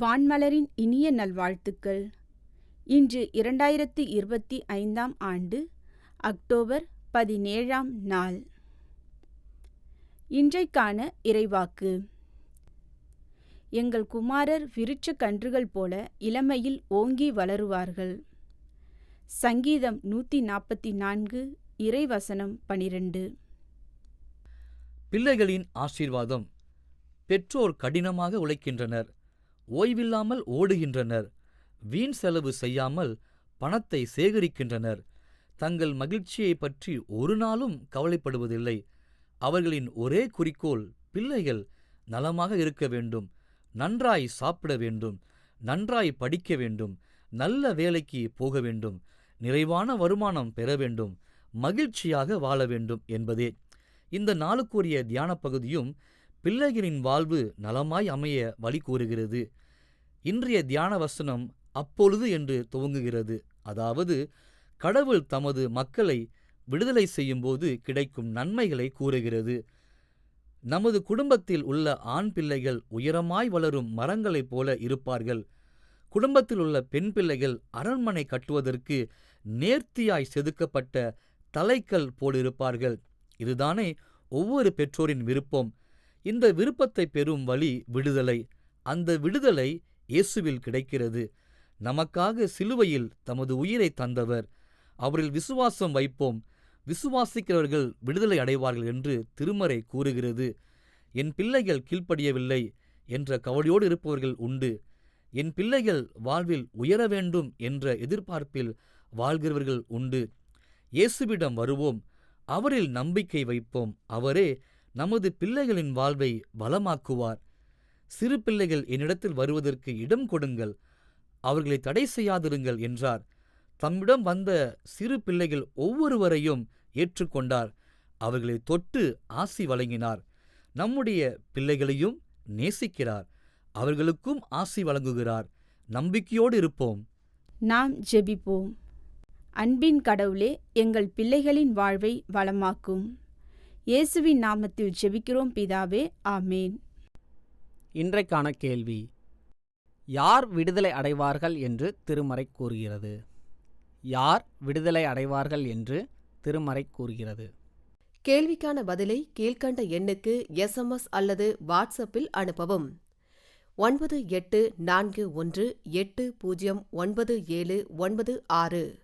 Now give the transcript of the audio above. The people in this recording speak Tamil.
வான்மலரின் இனிய நல்வாழ்த்துக்கள். இன்று இரண்டாயிரத்தி இருபத்தி ஐந்தாம் ஆண்டு அக்டோபர் பதினேழாம் நாள். இன்றைக்கான இறைவாக்கு. எங்கள் குமாரர் விருட்ச கன்றுகள் போல இளமையில் ஓங்கி வளருவார்கள். சங்கீதம் நூற்றி நாற்பத்தி நான்கு இறைவசனம் பனிரெண்டு. பிள்ளைகளின் ஆசீர்வாதம் பெற்றோர் கடினமாக உழைக்கின்றனர். ஓய்வில்லாமல் ஓடுகின்றனர். வீண் செலவு செய்யாமல் பணத்தை சேகரிக்கின்றனர். தங்கள் மகிழ்ச்சியை பற்றி ஒரு நாளும் கவலைப்படுவதில்லை. அவர்களின் ஒரே குறிக்கோள் பிள்ளைகள் நலமாக இருக்க வேண்டும். நன்றாய் சாப்பிட வேண்டும். நன்றாய் படிக்க வேண்டும். நல்ல வேலைக்கு போக வேண்டும். நிறைவான வருமானம் பெற வேண்டும். மகிழ்ச்சியாக வாழ வேண்டும் என்பதே. இந்த நாளுக்குரிய தியான பகுதியும் பிள்ளைகளின் வாழ்வு நலமாய் அமைய வழி கூறுகிறது. இன்றைய தியான வசனம் அப்பொழுது என்று துவங்குகிறது. அதாவது கடவுள் தமது மக்களை விடுதலை செய்யும்போது கிடைக்கும் நன்மைகளை கூறுகிறது. நமது குடும்பத்தில் உள்ள ஆண் பிள்ளைகள் உயரமாய் வளரும் மரங்களைப் போல இருப்பார்கள். குடும்பத்தில் உள்ள பெண் பிள்ளைகள் அரண்மனை கட்டுவதற்கு நேர்த்தியாய் செதுக்கப்பட்ட தலைக்கல் போலிருப்பார்கள். இதுதானே ஒவ்வொரு பெற்றோரின் விருப்பம். இந்த விருப்பத்தை பெறும் வழி விடுதலை. அந்த விடுதலை இயேசுவில் கிடைக்கிறது. நமக்காக சிலுவையில் தமது உயிரை தந்தவர். அவரில் விசுவாசம் வைப்போம். விசுவாசிக்கிறவர்கள் விடுதலை அடைவார்கள் என்று திருமறை கூறுகிறது. என் பிள்ளைகள் கீழ்ப்படியவில்லை என்ற கவலையோடு இருப்பவர்கள் உண்டு. என் பிள்ளைகள் வாழ்வில் உயர வேண்டும் என்ற எதிர்பார்ப்பில் வாழ்கிறவர்கள் உண்டு. இயேசுவிடம் வருவோம். அவரில் நம்பிக்கை வைப்போம். அவரே நமது பிள்ளைகளின் வாழ்வை வளமாக்குவார். சிறு பிள்ளைகள் என்னிடத்தில் வருவதற்கு இடம் கொடுங்கள். அவர்களை தடை செய்யாதிருங்கள் என்றார். தம்மிடம் வந்த சிறு பிள்ளைகள் ஒவ்வொருவரையும் ஏற்றுக்கொண்டார். அவர்களை தொட்டு ஆசி வழங்கினார். நம்முடைய பிள்ளைகளையும் நேசிக்கிறார். அவர்களுக்கும் ஆசி வழங்குகிறார். நம்பிக்கையோடு இருப்போம். நாம் ஜெபிப்போம். அன்பின் கடவுளே எங்கள் பிள்ளைகளின் வாழ்வை வளமாக்கும். இயேசுவின் நாமத்தில் ஜெபிக்கிறோம் பிதாவே. ஆமேன். இன்றைக்கான கேள்வி. யார் விடுதலை அடைவார்கள் என்று திருமறை கூறுகிறது. யார் விடுதலை அடைவார்கள் என்று திருமறை கூறுகிறது. கேள்விக்கான பதிலை கீழ்க்கண்ட எண்ணுக்கு எஸ்எம்எஸ் அல்லது வாட்ஸ்அப்பில் அனுப்பவும். ஒன்பது எட்டு நான்கு ஒன்று எட்டு பூஜ்ஜியம் ஒன்பது ஏழு ஒன்பது ஆறு.